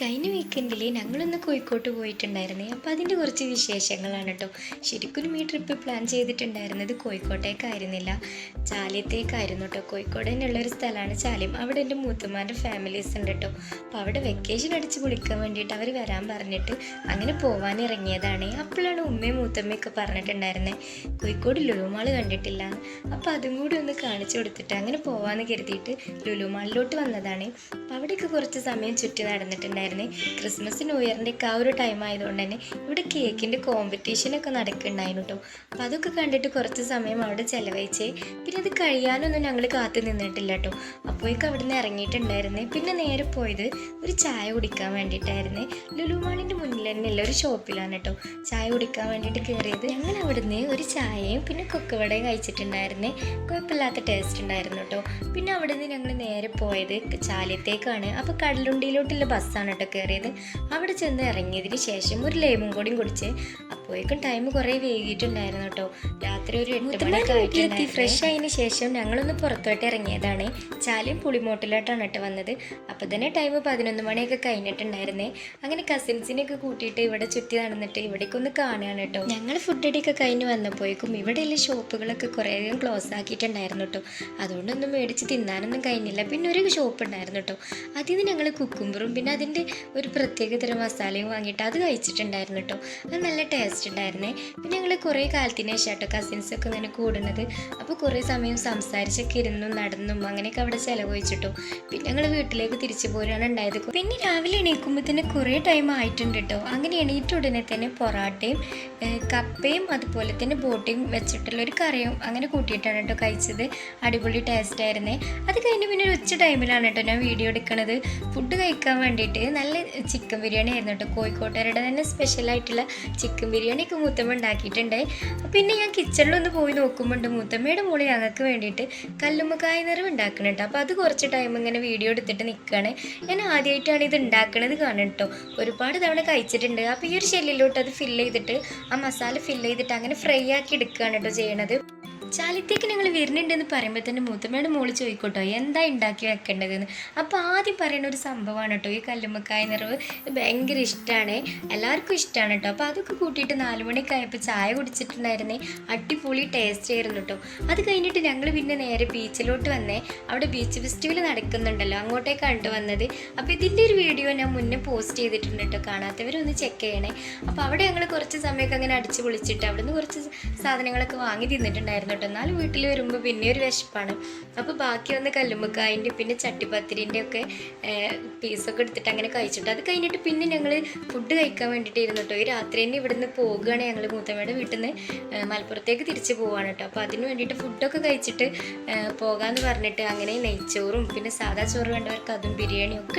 കഴിഞ്ഞ വീക്കെൻഡിൽ ഞങ്ങളൊന്ന് കോഴിക്കോട്ട് പോയിട്ടുണ്ടായിരുന്നേ. അപ്പോൾ അതിന്റെ കുറച്ച് വിശേഷങ്ങളാണ് കേട്ടോ ശരിക്കും ഈ ട്രിപ്പ് പ്ലാൻ ചെയ്തിട്ടുണ്ടായിരുന്നത് കോഴിക്കോട്ടേക്കായിരുന്നില്ല. ചാലിയത്തേക്കായിരുന്നു കേട്ടോ കോഴിക്കോട് തന്നെയുള്ളൊരു സ്ഥലമാണ് ചാലിയം. അവിടെ എന്റെ മൂത്തമാരുടെ ഫാമിലീസ് ഉണ്ട് കേട്ടോ അപ്പോൾ അവിടെ വെക്കേഷൻ അടിച്ച് പൊളിക്കാൻ വേണ്ടിയിട്ട് അവർ വരാൻ പറഞ്ഞിട്ട് അങ്ങനെ പോവാൻ ഇറങ്ങിയതാണ്. അപ്പോഴാണ് ഉമ്മയും മൂത്തമ്മയൊക്കെ പറഞ്ഞിട്ടുണ്ടായിരുന്നത് കോഴിക്കോട് ലുലുമാൾ കണ്ടിട്ടില്ല. അപ്പോൾ അതും കൂടി ഒന്ന് കാണിച്ചു കൊടുത്തിട്ട് അങ്ങനെ പോവാന്ന് കരുതിയിട്ട് ലുലുമാളിലോട്ട് വന്നതാണ്. അപ്പോൾ അവിടെയൊക്കെ കുറച്ച് സമയം ചുറ്റി നടന്നിട്ടുണ്ടായിരുന്നു. ക്രിസ്മസ് ന്യൂ ഇയറിന്റെ ഒക്കെ ആ ഒരു ടൈം ആയതുകൊണ്ട് തന്നെ ഇവിടെ കേക്കിന്റെ കോമ്പറ്റീഷനൊക്കെ നടക്കുന്നുണ്ടായിരുന്നു കേട്ടോ അപ്പോൾ അതൊക്കെ കണ്ടിട്ട് കുറച്ച് സമയം അവിടെ ചിലവഴിച്ചേ. പിന്നെ അത് കഴിയാനൊന്നും ഞങ്ങൾ കാത്തു നിന്നിട്ടില്ല കേട്ടോ അപ്പോഴേക്കും അവിടെ നിന്ന് ഇറങ്ങിയിട്ടുണ്ടായിരുന്നേ. പിന്നെ നേരെ പോയത് ഒരു ചായ കുടിക്കാൻ വേണ്ടിയിട്ടായിരുന്നേ. ലുലുമാളിന്റെ മുന്നിൽ തന്നെയുള്ള ഒരു ഷോപ്പിലാണ് കേട്ടോ ചായ കുടിക്കാൻ വേണ്ടിയിട്ട് കയറിയത് ഞങ്ങൾ അവിടുന്ന് ഒരു ചായയും പിന്നെ കൊക്കവടയും കഴിച്ചിട്ടുണ്ടായിരുന്നേ. കുഴപ്പമില്ലാത്ത ടേസ്റ്റ് ഉണ്ടായിരുന്നു കേട്ടോ പിന്നെ അവിടെ നിന്ന് ഞങ്ങൾ നേരെ പോയത് ചാലിയത്തേക്കാണ് അപ്പോൾ കടലുണ്ടിയിലോട്ടുള്ള ബസ്സാണ് കേട്ടോ കയറിയത് അവിടെ ചെന്ന് ഇറങ്ങിയതിന് ശേഷം ഒരു ലേമും കൂടിയും കുടിച്ച് അപ്പോഴേക്കും ടൈം കുറേ വൈകിട്ടുണ്ടായിരുന്നു കേട്ടോ. രാത്രി ഒരു എട്ട് ഫ്രഷ് ആയതിനു ശേഷം ഞങ്ങളൊന്ന് പുറത്തോട്ട് ഇറങ്ങിയതാണ്. ചാലിയും പുളിമോട്ടിലോട്ടാണ് കേട്ടോ വന്നത്. അപ്പോൾ തന്നെ ടൈം പതിനൊന്ന് മണിയൊക്കെ കഴിഞ്ഞിട്ടുണ്ടായിരുന്നേ. അങ്ങനെ കസിൻസിനെയൊക്കെ കൂട്ടിയിട്ട് ഇവിടെ ചുറ്റി നടന്നിട്ട് ഇവിടേക്കൊന്ന് കാണുകയാണ് കേട്ടോ. ഞങ്ങൾ ഫുഡ് അടിയൊക്കെ കഴിഞ്ഞ് വന്നപ്പോഴേക്കും ഇവിടെയുള്ള ഷോപ്പുകളൊക്കെ കുറേയധികം ക്ലോസ് ആക്കിയിട്ടുണ്ടായിരുന്നു കേട്ടോ. അതുകൊണ്ടൊന്നും മേടിച്ച് തിന്നാനൊന്നും കഴിഞ്ഞില്ല. പിന്നെ ഒരു ഷോപ്പ് ഉണ്ടായിരുന്നു കേട്ടോ. അതിൽ നിന്ന് ഞങ്ങൾ കുക്കുംബറും പിന്നെ അതിന്റെ ഒരു പ്രത്യേകതരം മസാലയും വാങ്ങിയിട്ട് അത് കഴിച്ചിട്ടുണ്ടായിരുന്നു കേട്ടോ. അത് നല്ല ടേസ്റ്റ് ഉണ്ടായിരുന്നേ. പിന്നെ ഞങ്ങൾ കുറേ കാലത്തിന് ശേഷം കേട്ടോ കസിൻസൊക്കെ ഇങ്ങനെ കൂടുന്നത്. അപ്പോൾ കുറേ സമയം സംസാരിച്ചൊക്കെ ഇരുന്നും നടന്നും അങ്ങനെയൊക്കെ അവിടെ ചിലവഴിച്ചിട്ടു. പിന്നെ ഞങ്ങൾ വീട്ടിലേക്ക് തിരിച്ചു പോരാണ് ഉണ്ടായത്. പിന്നെ രാവിലെ എണീക്കുമ്പോൾ തന്നെ കുറേ ടൈം ആയിട്ടുണ്ട് കേട്ടോ. അങ്ങനെ എണീറ്റ ഉടനെ തന്നെ പൊറാട്ടയും കപ്പയും അതുപോലെ തന്നെ ബോട്ടിയും വെച്ചിട്ടുള്ള ഒരു കറിയും അങ്ങനെ കൂട്ടിയിട്ടാണ് കേട്ടോ കഴിച്ചത്. അടിപൊളി ടേസ്റ്റ് ആയിരുന്നേ. അത് കഴിഞ്ഞ് പിന്നെ ഒരു ഉച്ച ടൈമിലാണ് കേട്ടോ ഞാൻ വീഡിയോ എടുക്കണത്. ഫുഡ് കഴിക്കാൻ വേണ്ടിയിട്ട് നല്ല ചിക്കൻ ബിരിയാണി ആയിരുന്നു കേട്ടോ. കോഴിക്കോട്ടുകാരുടെ തന്നെ സ്പെഷ്യലായിട്ടുള്ള ചിക്കൻ ബിരിയാണി ഒക്കെ മൂത്തമ്മ ഉണ്ടാക്കിയിട്ടുണ്ട്. പിന്നെ ഞാൻ കിച്ചണിലൊന്ന് പോയി നോക്കുമ്പോണ്ട് മൂത്തമ്മയുടെ മോൾ ഞങ്ങൾക്ക് വേണ്ടിയിട്ട് കല്ലുമ്മക്കായ നിറവ് ഉണ്ടാക്കണം കേട്ടോ അപ്പോൾ അത് കുറച്ച് ടൈം ഇങ്ങനെ വീഡിയോ എടുത്തിട്ട് നിൽക്കുകയാണ് ഞാൻ ആദ്യമായിട്ടാണ് ഇത് ഉണ്ടാക്കണത് കാണണം കേട്ടോ ഒരുപാട് തവണ കഴിച്ചിട്ടുണ്ട്. അപ്പോൾ ഈ ഒരു ഷെല്ലിലോട്ട് അത് ഫില്ല് ചെയ്തിട്ട് ആ മസാല ഫില്ല് ചെയ്തിട്ട് അങ്ങനെ ഫ്രൈ ആക്കി എടുക്കുകയാണ് കേട്ടോ ചെയ്യണത്. ചാലിത്തേക്ക് ഞങ്ങൾ വരുന്നുണ്ടെന്ന് പറയുമ്പോൾ തന്നെ മൂത്തമ്മയുടെ മോൾ ചോദിക്കോട്ടോ എന്താ ഉണ്ടാക്കി വെക്കേണ്ടതെന്ന്? അപ്പോൾ ആദ്യം പറയുന്ന ഒരു സംഭവമാണ് കേട്ടോ ഈ കല്ലുമ്മക്കായ നിറവ് ഭയങ്കര ഇഷ്ടമാണ് എല്ലാവർക്കും ഇഷ്ടമാണ് കേട്ടോ അപ്പോൾ അതൊക്കെ കൂട്ടിയിട്ട് നാല് മണിയൊക്കെ ആയപ്പോൾ ചായ കുടിച്ചിട്ടുണ്ടായിരുന്നേ അടിപൊളി ടേസ്റ്റ് ആയിരുന്നു കേട്ടോ അത് കഴിഞ്ഞിട്ട് ഞങ്ങൾ പിന്നെ നേരെ ബീച്ചിലോട്ട് വന്നേ അവിടെ ബീച്ച് ഫെസ്റ്റിവൽ നടക്കുന്നുണ്ടല്ലോ അങ്ങോട്ടേക്ക് കണ്ടു വന്നത്. അപ്പോൾ ഇതിന്റെ ഒരു വീഡിയോ ഞാൻ മുന്നേ പോസ്റ്റ് ചെയ്തിട്ടുണ്ട് കേട്ടോ കാണാത്തവരൊന്ന് ചെക്ക് ചെയ്യണേ. അപ്പോൾ അവിടെ ഞങ്ങൾ കുറച്ച് സമയമൊക്കെ അങ്ങനെ അടിച്ച് പൊളിച്ചിട്ട് അവിടെ നിന്ന് കുറച്ച് സാധനങ്ങളൊക്കെ വാങ്ങി തിന്നിട്ടുണ്ടായിരുന്നു കേട്ടോ എന്നാലും വീട്ടിൽ വരുമ്പോൾ പിന്നെ ഒരു വിശപ്പാണ്. അപ്പോൾ ബാക്കി വന്ന് കല്ലുമ്മക്കായന്റെ പിന്നെ ചട്ടിപ്പത്തിരിന്റെ ഒക്കെ പീസൊക്കെ എടുത്തിട്ട് അങ്ങനെ കഴിച്ചിട്ട് അത് കഴിഞ്ഞിട്ട് പിന്നെ ഞങ്ങൾ ഫുഡ് കഴിക്കാൻ വേണ്ടിയിട്ട് ഇരുന്നു കേട്ടോ ഈ രാത്രി തന്നെ ഇവിടുന്ന് പോകുകയാണ് ഞങ്ങൾ മൂത്തമ്മയുടെ വീട്ടിൽ നിന്ന് മലപ്പുറത്തേക്ക് തിരിച്ച് പോവാണ് കേട്ടോ അപ്പോൾ അതിന് വേണ്ടിയിട്ട് ഫുഡൊക്കെ കഴിച്ചിട്ട് പോകാമെന്ന് പറഞ്ഞിട്ട് അങ്ങനെ നെയ്ച്ചോറും പിന്നെ സാദാ ചോറ് വേണ്ടവർക്ക് അതും ബിരിയാണിയും ഒക്കെ